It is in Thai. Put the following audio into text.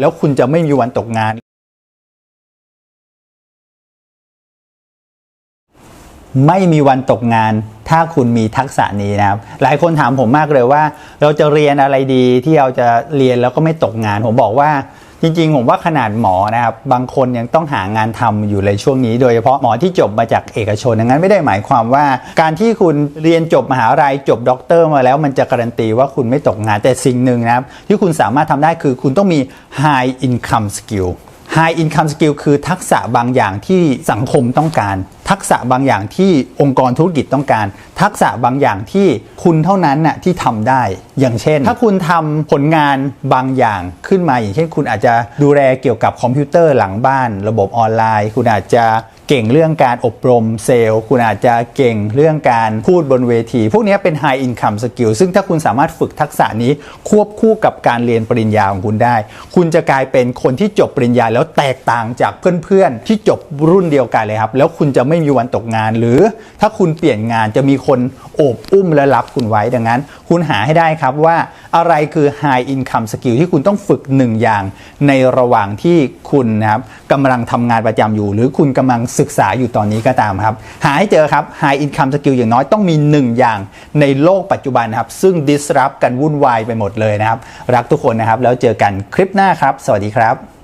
แล้วคุณจะไม่มีวันตกงาน ไม่มีวันตกงาน ถ้าคุณมีทักษะนี้นะครับ หลายคนถามผมมากเลยว่า เราจะเรียนอะไรดีที่เราจะเรียนแล้วก็ไม่ตกงาน ผมบอกว่า จริงๆ ผมว่าขนาดหมอนะครับ บางคนยังต้องหางานทำอยู่ในช่วงนี้ โดยเฉพาะหมอที่จบมาจากเอกชนดังนั้นไม่ได้หมายความว่า การที่คุณเรียนจบมหาลัยจบด็อกเตอร์มาแล้ว มันจะการันตีว่าคุณไม่ตกงานแต่สิ่งหนึ่งนะครับ ที่คุณสามารถทำได้คือคุณต้องมี high income skill High income skill คือทักษะบางอย่างที่สังคมต้องการ ทักษะบางอย่างที่องค์กรธุรกิจต้องการ ทักษะบางอย่างที่คุณเท่านั้นน่ะที่ทำได้ อย่างเช่น ถ้าคุณทำผลงานบางอย่างขึ้นมา อย่างเช่น คุณอาจจะดูแลเกี่ยวกับคอมพิวเตอร์หลังบ้าน ระบบออนไลน์ คุณอาจจะเก่งเรื่องการอบรมเซลล์ คุณอาจจะเก่งเรื่องการพูดบนเวที พวกนี้เป็น High Income Skill ซึ่งถ้าคุณสามารถฝึกทักษะนี้ควบคู่กับการเรียนปริญญาของคุณได้ คุณจะกลายเป็นคนที่จบปริญญาแล้วแตกต่างจากเพื่อนๆที่จบรุ่นเดียวกันเลยครับ แล้วคุณจะไม่มีวันตกงาน หรือถ้าคุณเปลี่ยนงานจะมีคนโอบอุ้มและรับคุณไว้ดังนั้น คุณหาให้ได้ครับว่าอะไรคือ High Income Skill ที่คุณต้องฝึกหนึ่งอย่างในระหว่างที่คุณนะครับกำลังทำงานประจำอยู่ หรือคุณกำลังศึกษาอยู่ตอนนี้ก็ตามครับ หาให้เจอครับ High Income Skill อย่างน้อยต้องมีหนึ่งอย่างในโลกปัจจุบันนะครับ ซึ่ง disrupt กันวุ่นวายไปหมดเลยนะครับ รักทุกคนนะครับ แล้วเจอกันคลิปหน้าครับ สวัสดีครับ